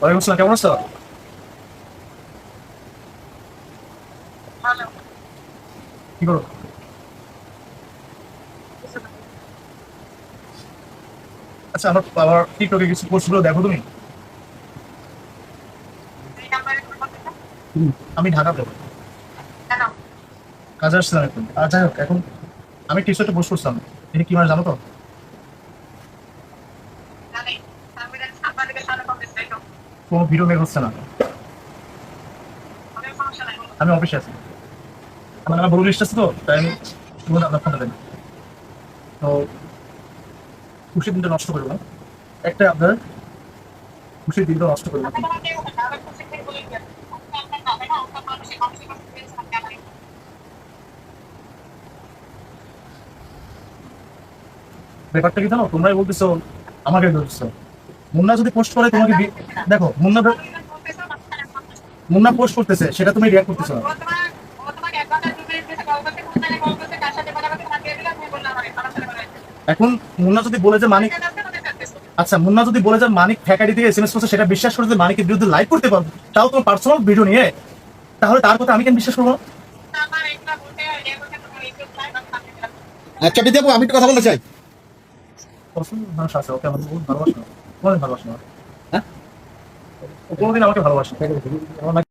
ওয়ালাইকুম আসসালাম কেমন আছো? কি করো? আচ্ছা আমার বাবার টিকটকে কিছু পোস্টগুলো দেখো তুমি? আমি ঢাকা যাব। কাজে আসছিলাম এখন। আর যাই হোক এখন আমি টিকটকে পোস্ট করছিলাম। এটা কি মানে জানো তো? কোনো ভিডিও মেল হচ্ছে না। আমি অফিসে আছি। আমার আমার বড় লিস্ট আছে তো, তাই আমি তোমাদের আপনার ফোনটা দেন তো খুশির দিনটা নষ্ট করব একটা আপনার খুশির দিনটা নষ্ট করব খুশি। ব্যাপারটা কি জানো? তোমরাই বলতেছো, আমাকে বলতেছো মুন্না যদি পোস্ট করে তোমাকে দেখো মুন্না। মুন্না পোস্ট করতেছে সেটা তুমি রিয়াক্ট করতেছো না। এখন মুন্না যদি বলে যে মানিক। আচ্ছা মুন্না যদি বলে যে মানিক ফ্যাকারি থেকে এসএমএস করছে সেটা বিশ্বাস করে যে মানিকের বিরুদ্ধে লাইভ করতে পারব তাও তোমার পার্সোনাল ভিডিও নিয়ে তাহলে তার কথা আমি কেন বিশ্বাস করব আচ্ছা আমি একটু কথা বলতে চাই পছন্দ মানুষ আছে ওকে আমার বহুত ভালোবাসে কোনোদিন ভালোবাসে না হ্যাঁ? ও কোনোদিন আমাকে ভালোবাসে না। আমার না-